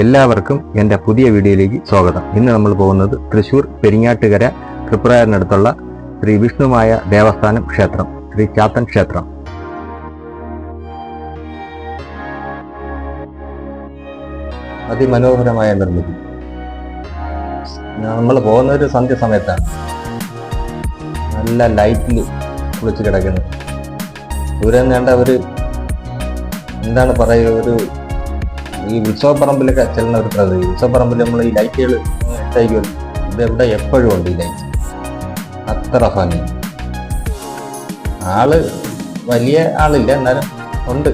എല്ലാവർക്കും എന്റെ പുതിയ വീഡിയോയിലേക്ക് സ്വാഗതം. ഇന്ന് നമ്മൾ പോകുന്നത് തൃശ്ശൂർ പെരിങ്ങാട്ടുകര തൃപ്രയാറിനടുത്തുള്ള ശ്രീ വിഷ്ണുമായ ദേവസ്ഥാനം ക്ഷേത്രം ശ്രീ ചാത്തൻ ക്ഷേത്രം. അതിമനോഹരമായ നിർമ്മിതി. നമ്മൾ പോകുന്ന ഒരു സന്ധ്യ സമയത്താണ്. നല്ല ലൈറ്റിൽ കുളിച്ച് കിടക്കുന്നത്. ദൂരം വേണ്ട ഒരു എന്താണ് പറയുക ഒരു ഈ ഉത്സവപ്പറമ്പിലൊക്കെ ചെല്ലുന്ന ഒരു പ്രതി ഉത്സവപ്പറമ്പിൽ നമ്മൾ ഈ ലൈറ്റുകൾ ഇട്ടായിരിക്കും ഇത് ഇവിടെ എപ്പോഴും ഉണ്ട് ഈ ലൈറ്റ്. അത്ര ഭംഗി. ആൾ വലിയ ആളില്ല എന്നാലും ഉണ്ട്.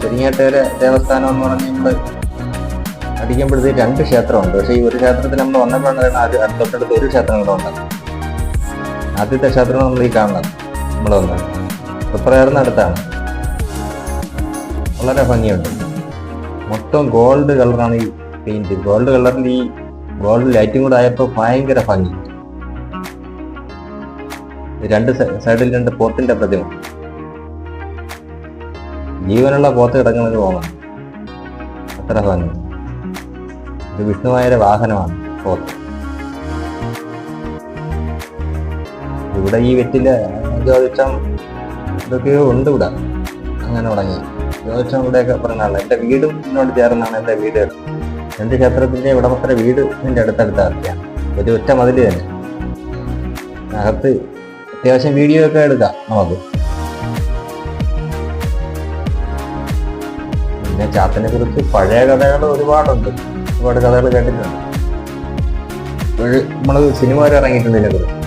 പെരിങ്ങാട്ടുകര ദേവസ്ഥാനം എന്ന് പറഞ്ഞ് നമ്മൾ അടിക്കുമ്പോഴത്തേക്ക് രണ്ട് ക്ഷേത്രമുണ്ട്. പക്ഷേ ഈ ഒരു ക്ഷേത്രത്തിൽ നമ്മൾ വന്നപ്പോഴാണ് തൊട്ടടുത്ത് ഒരു ക്ഷേത്രം കൂടെ ഉണ്ട്. ആദ്യത്തെ ക്ഷേത്രം നമ്മൾ ഈ കാണുന്നത്. നമ്മൾ വന്നത്. തൃപ്രയാറിന് അടുത്താണ് വളരെ ഭംഗിയുണ്ട്. മൊത്തം ഗോൾഡ് കളറാണ് ഈ പെയിന്റ് ഗോൾഡ് കളറിന്റെ ഈ ഗോൾഡ് ലൈറ്റും കൂടെ ആയപ്പോൾ ഭയങ്കര ഭംഗി. രണ്ട് സൈഡിൽ രണ്ട് പോത്തിന്റെ പ്രതിമ. ജീവനുള്ള പോത്ത് കിടക്കുന്നത് ഓണം. അത്ര ഭംഗി. ഇത് വിഷ്ണുവായുടെ വാഹനമാണ് പോത്ത്. ഇവിടെ ഈ വെറ്റിൽ ജ്യോതിഷം ഇതൊക്കെയോ ഉണ്ട് ഇവിടെ. അങ്ങനെ തുടങ്ങി. ജ്യോതിഷം ഇവിടെയൊക്കെ പറഞ്ഞാണ് എന്റെ വീടും ഇതിനോട് ചേർന്നാണ് എന്റെ വീട്. എന്റെ ക്ഷേത്രത്തിന്റെ ഉടമസ്ഥരുടെ വീട് എന്റെ അടുത്തടുത്ത അറിയാം ഒരു ഒറ്റ മതിൽ തന്നെ. അകത്ത് അത്യാവശ്യം വീഡിയോ ഒക്കെ എടുക്കാം നമുക്ക്. പിന്നെ ചാത്തനെ കുറിച്ച് പഴയ കഥകൾ ഒരുപാടുണ്ട്. ഒരുപാട് കഥകൾ കേട്ടിട്ടുണ്ട്. നമ്മൾ സിനിമ വരെ ഇറങ്ങിയിട്ടുണ്ട് ഇതിനെക്കുറിച്ച്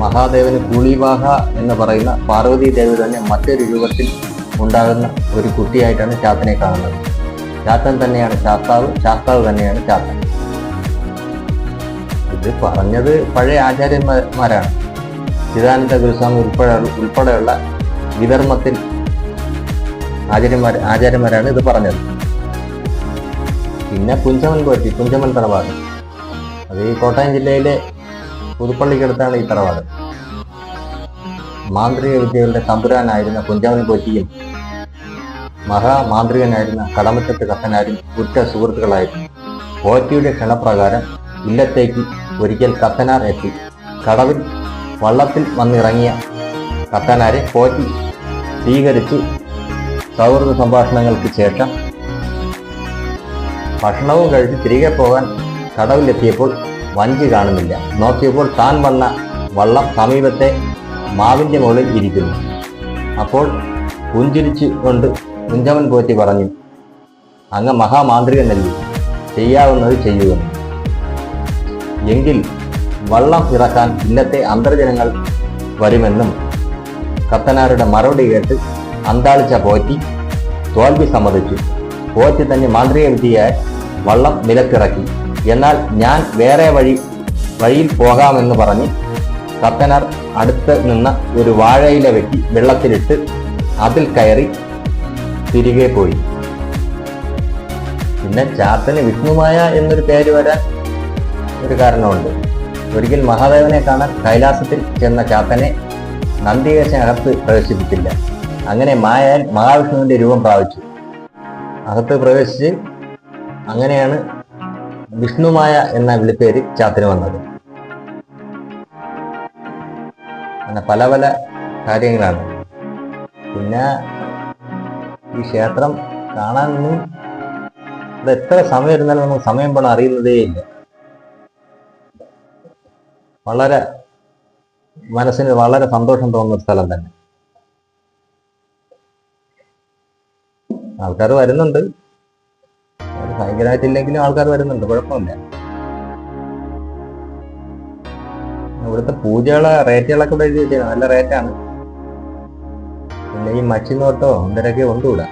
മഹാദേവന് കുളിവാഹ എന്ന് പറയുന്ന പാർവതി ദേവി തന്നെ മറ്റൊരു രൂപത്തിൽ ഉണ്ടാകുന്ന ഒരു കുട്ടിയായിട്ടാണ് ചാത്തനെ കാണുന്നത്. ചാത്തൻ തന്നെയാണ് ശാസ്താവ് ശാസ്താവ് തന്നെയാണ് ചാത്തൻ. ഇത് പറഞ്ഞത് പഴയ ആചാര്യന്മാരാണ്. ചിദാനന്ദ ഗുരുസ്വാമി ഉൾപ്പെടെ ഉൾപ്പെടെയുള്ള വിധർമ്മത്തിൽ ആചാര്യന്മാർ ആചാര്യന്മാരാണ് ഇത് പറഞ്ഞത്. പിന്നെ കുഞ്ചമൻ പോറ്റി കുഞ്ചമൻ തറവാട്. അത് ഈ കോട്ടയം ജില്ലയിലെ പുതുപ്പള്ളിക്കടുത്താണ് ഈ തറവാട്. മാന്ത്രിക വിദ്യകളുടെ തമ്പുരാനായിരുന്ന കുഞ്ചാവൻ കൊച്ചിയും മഹാമാന്ത്രികനായിരുന്ന കടമറ്റത്ത് കത്തനാരും ഉറ്റ സുഹൃത്തുക്കളായിരുന്നു. പോറ്റിയുടെ ക്ഷണപ്രകാരം ഇല്ലത്തേക്ക് ഒരിക്കൽ കത്തനാർ എത്തി. കടവിൽ വള്ളത്തിൽ വന്നിറങ്ങിയ കത്തനാരെ പോറ്റി സ്വീകരിച്ച് സൗഹൃദ സംഭാഷണങ്ങൾക്ക് ശേഷം ഭക്ഷണവും കഴിച്ച് തിരികെ പോകാൻ കടവിലെത്തിയപ്പോൾ വഞ്ചി കാണുന്നില്ല. നോക്കിയപ്പോൾ താൻ വന്ന വള്ളം സമീപത്തെ മാവിന്റെ മുകളിൽ ഇരിക്കുന്നു. അപ്പോൾ പുഞ്ചിരിച്ചു കൊണ്ട് കുഞ്ചമൻ പോറ്റി പറഞ്ഞു അങ്ങ് മഹാമാന്ത്രികനല്ലേ ചെയ്യാവുന്നത് ചെയ്യുക എങ്കിൽ വള്ളം ഇറക്കാൻ ഇന്നത്തെ അന്തർജനങ്ങൾ വരുമെന്നും കത്തനാരുടെ മറുപടി കേട്ട് അന്താളിച്ച പോറ്റി തോൽവി സമ്മതിച്ചു. പോറ്റി തന്നെ മാന്ത്രിക വിദ്യയായി വള്ളം നിലത്തിറക്കി. എന്നാൽ ഞാൻ വേറെ വഴി വഴിയിൽ പോകാമെന്ന് പറഞ്ഞ് കത്തനാർ അടുത്ത് നിന്ന ഒരു വാഴയില വെട്ടി വെള്ളത്തിലിട്ട് അതിൽ കയറി തിരികെ പോയി. പിന്നെ ചാത്തന് വിഷ്ണുമായ എന്നൊരു പേര് വരാൻ ഒരു കാരണമുണ്ട്. ഒരിക്കൽ മഹാദേവനെ കാണാൻ കൈലാസത്തിൽ ചെന്ന ചാത്തനെ നന്ദികേശൻ അകത്ത് പ്രവേശിപ്പിച്ചില്ല. അങ്ങനെ മായാൻ മഹാവിഷ്ണുവിന്റെ രൂപം പ്രാപിച്ചു. അകത്ത് പ്രവേശിച്ച് അങ്ങനെയാണ് വിഷ്ണുമായ എന്ന വിളിപ്പേര് ചാത്തിന് വന്നത്. അങ്ങനെ പല പല കാര്യങ്ങളാണ്. പിന്നെ ഈ ക്ഷേത്രം കാണാനൊന്നും ഇത് എത്ര സമയം ഇരുന്നാലും നമുക്ക് സമയം പോണ അറിയുന്നതേ ഇല്ല. വളരെ മനസ്സിന് വളരെ സന്തോഷം തോന്നുന്ന സ്ഥലം തന്നെ. ആൾക്കാർ വരുന്നുണ്ട്. ഭയങ്കരമായിട്ടില്ലെങ്കിലും ആൾക്കാർ വരുന്നുണ്ട് കുഴപ്പമില്ല. ഇവിടുത്തെ പൂജകളെ റേറ്റുകളൊക്കെ ഇവിടെ എഴുതി നല്ല റേറ്റാണ്. പിന്നെ ഈ മച്ചിനോട്ടോ നോട്ടോ ഉണ്ട് ഇവിടെ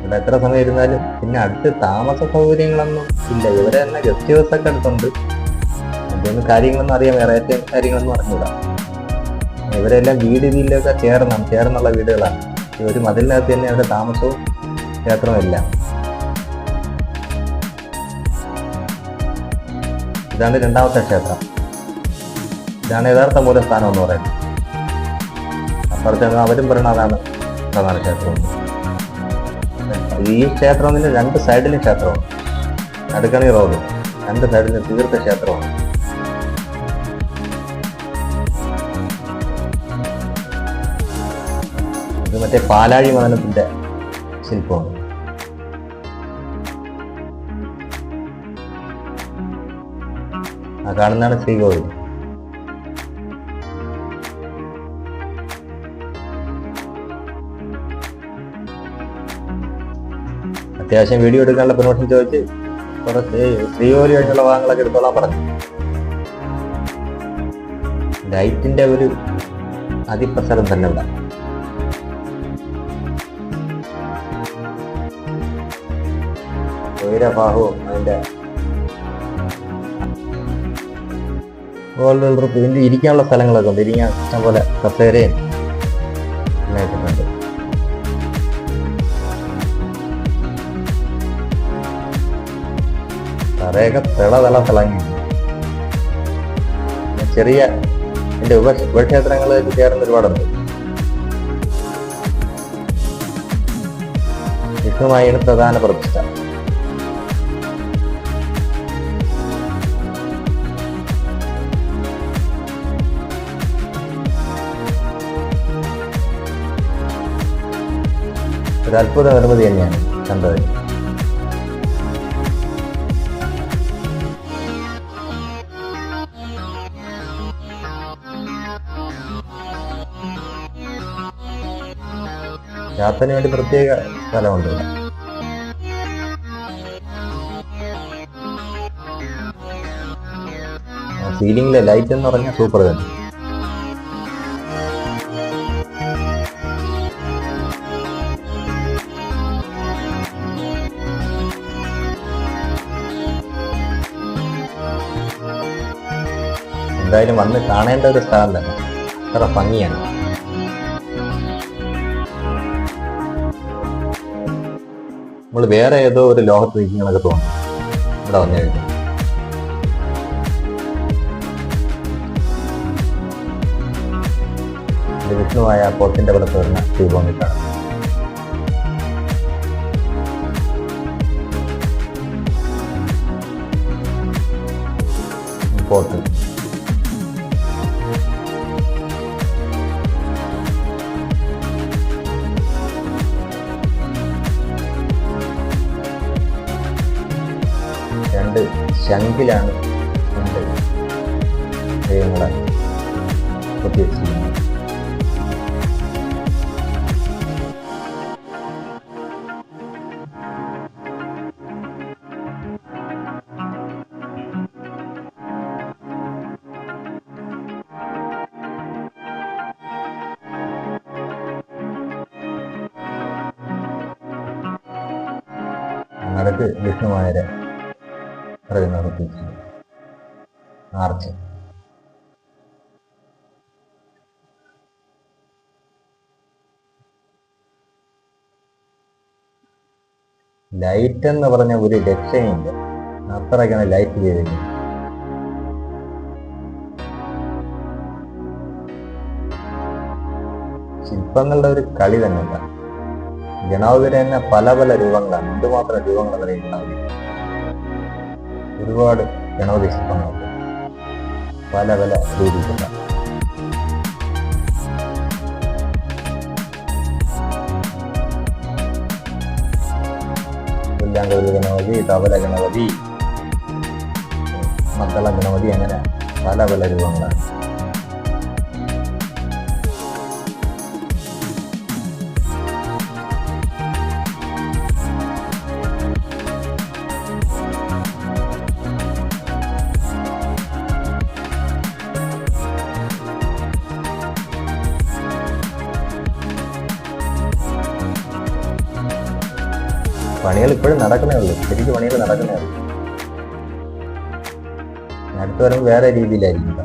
ഇവിടെ എത്ര സമയം ഇരുന്നാലും പിന്നെ അടുത്ത് താമസ സൗകര്യങ്ങളൊന്നും ഇല്ല. ഇവിടെ തന്നെ ഗസ്റ്റ് ഹൗസ് ഒക്കെ അടുത്തുണ്ട് എന്തെങ്കിലും കാര്യങ്ങളൊന്നും അറിയാം വേറെ ഏറ്റവും കാര്യങ്ങളൊന്നും അറിഞ്ഞൂടാ. ഇവരെല്ലാം വീട് ഇതിലൊക്കെ ചേർന്നാണ് ചേർന്നുള്ള വീടുകളാണ്. ഒരു മതിലിനകത്ത് തന്നെ അവരുടെ താമസവും ക്ഷേത്രവും എല്ലാം. ഇതാണ് രണ്ടാമത്തെ ക്ഷേത്രം. ഇതാണ് യഥാർത്ഥ മൂലസ്ഥാനം എന്ന് പറയുന്നത്. അപ്പുറത്തെ അവരും പറയുന്നത് അതാണ് പ്രധാന ക്ഷേത്രം. ഈ ക്ഷേത്രത്തിന് രണ്ട് സൈഡിലും ക്ഷേത്രമാണ്. അടുക്കണി റോഡ്. രണ്ട് സൈഡിലും തീർത്ത ക്ഷേത്രമാണ്. മറ്റേ പാലാഴി മദനത്തിന്റെ ശില്പമാണ്. ആ കാണുന്നതാണ് ശ്രീകോവിൽ അത്യാവശ്യം വീഡിയോ എടുക്കാനുള്ള പെർമിഷൻ ചോദിച്ച് കുറച്ച് കഴിഞ്ഞുള്ള ഭാഗങ്ങളൊക്കെ എടുത്തോളാൻ പറഞ്ഞു. ലൈറ്റിന്റെ ഒരു അതിപ്രസരം തന്നെ ഇവിടെ. ഉയരഭാഗവും അതിന്റെ ഗോൾഡ് ഇതിന്റെ ഇരിക്കാനുള്ള സ്ഥലങ്ങളൊക്കെ ഉണ്ട്. ഇരിക്കാൻ ഇഷ്ടംപോലെ കസേരയും തറയൊക്കെ തിള തിള തിളങ്ങി. ചെറിയ എന്റെ ഉപ ഉപക്ഷേത്രങ്ങൾ ചേർന്ന് ഒരുപാടുണ്ട്. വിഷ്ണുമായാണ് പ്രധാന പ്രതിഷ്ഠ. ഒരു അത്ഭുത നിർമ്മിതി തന്നെയാണ് കണ്ടത് യാത്രന് വേണ്ടി പ്രത്യേക സ്ഥലമുണ്ട്. സീലിംഗിലെ ലൈറ്റ് എന്ന് പറഞ്ഞാൽ സൂപ്പർ തന്നെ എന്തായാലും വന്ന് കാണേണ്ട ഒരു സ്ഥലം തന്നെ. അത്ര ഭംഗിയാണ്. നമ്മൾ വേറെ ഏതോ ഒരു ലോകത്ത് നിൽക്കുന്നതൊക്കെ തോന്നുന്നു. ഇവിടെ വന്നു കഴിഞ്ഞു. ഇത് വിഷ്ണുവായ പോത്തിന്റെ പുറത്ത് വരുന്ന ദീപമിട്ടാണ് പോത്ത്. ശംഖിലാണ് രണ്ട് ദൈവങ്ങളെ കൊത്തിവെച്ചിരിക്കുന്നത് പറയുന്ന കൊത്തിവെച്ചിരിക്കുന്നത് ആർച്ച് ലൈറ്റ് എന്ന് പറഞ്ഞ ഒരു രക്ഷയില്ല അത്രയ്ക്കാണ് ലൈറ്റ് ചെയ്തിരിക്കുന്നത്. ശില്പങ്ങളുടെ ഒരു കളി തന്നെയല്ല. ഗണപതി തന്നെ പല പല രൂപങ്ങളാണ്. എന്തുമാത്രം രൂപങ്ങൾ ഗണപതി ഒരുപാട് ഗണപതി ശില്പങ്ങളുണ്ട് പല പല രീതിയിലുള്ള. പുല്ലാങ്കുഴൽ ഗണപതി തവല ഗണപതി മക്കള ഗണപതി അങ്ങനെ പല പല രൂപങ്ങളാണ്. പണികൾ ഇപ്പോഴും നടക്കുന്നേ ഉള്ളൂ. ശരിക്ക് പണികൾ നടക്കുന്നേ ഉള്ളൂ. അടുത്ത വരുമ്പോൾ വേറെ രീതിയിലായിരിക്കും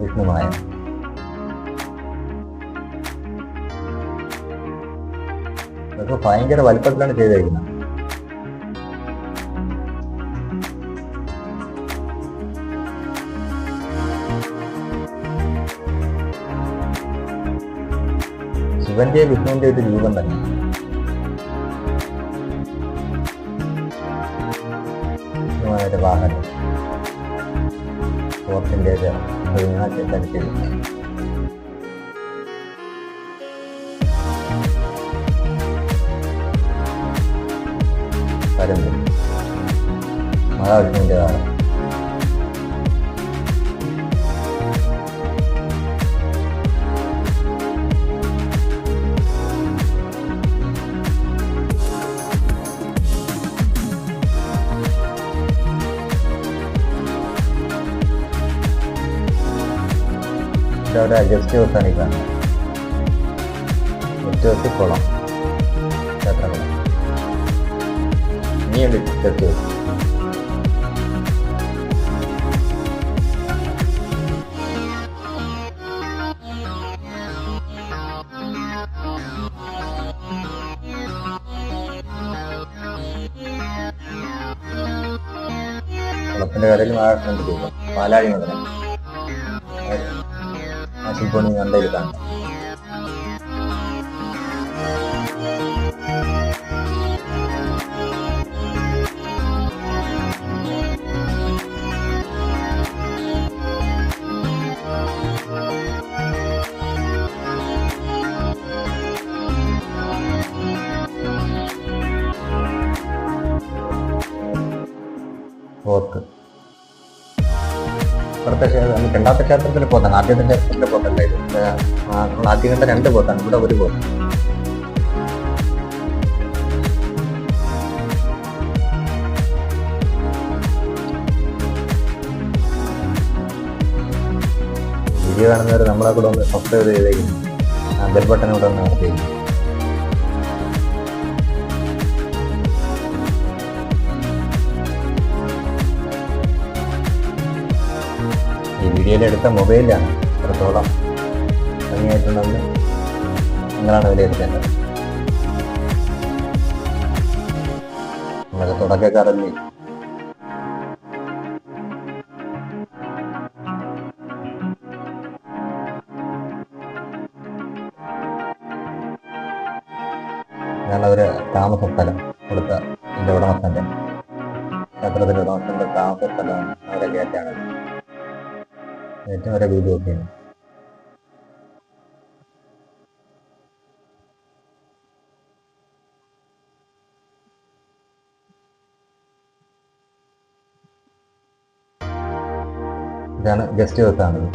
വിഷ്ണുമായ. അതൊക്കെ ഭയങ്കര വലുപ്പത്തിലാണ് ചെയ്തേക്കുന്നത്. ശിവന്റെ വിഷ്ണുവിന്റെ ഒരു രൂപം തന്നെ. ഇതിൻ്റെ വാഹനം ഫോർട്ടിൻ്റെ തരത്തിൽ മഹാവിഷ്ണുവിൻ്റെ വാഹനം ഇതവിടെ അഡ്ജസ്റ്റ് ഹൗസാണ് ഈ കാണുന്നത് ഹൗസ് കുളം ക്ഷേത്രകുളം ഇനിയുണ്ട് ജസ്റ്റ് കുളത്തിന്റെ കരയിൽ മാറുന്നുണ്ട് പാലാഴി 说你要累的。രണ്ടാമത്തെ ക്ഷേത്രത്തിൽ പോത്താണ് ആദ്യത്തെ ക്ഷേത്രത്തിൽ പോത്തല്ല ഇത് നമ്മൾ ആദ്യം കണ്ട രണ്ട് പോത്താണ് ഇവിടെ ഒരു പോത്ത് വീഡിയോ കാണുന്നവർ നമ്മളെ കൂടെ ഒന്ന് സബ്സ്ക്രൈബ് ചെയ്തേക്കും ബെൽ ബട്ടൺ കൂടെ ഒന്ന് നടത്തിയേക്കും എടുത്ത മൊബൈലിലാണ് എത്രത്തോളം ഭംഗിയായിട്ടുണ്ടെന്ന് നിങ്ങളാണ് വിലയിരുത്തേണ്ടത് നിങ്ങളൊക്കെ തുടക്കക്കാരല്ലേ ഞാനതൊരു താമസ സ്ഥലം കൊടുത്ത എന്റെ ഉടമസ്ഥന്റെ ക്ഷേത്രത്തിന്റെ ഉടമസ്ഥന്റെ താമസ സ്ഥലം അവരെ കയറ്റാണത് ഏറ്റവും വരെ വീഡിയോ ഒക്കെയാണ് ഇതാണ് ഗസ്റ്റ് ഹൗസ് ആണത്.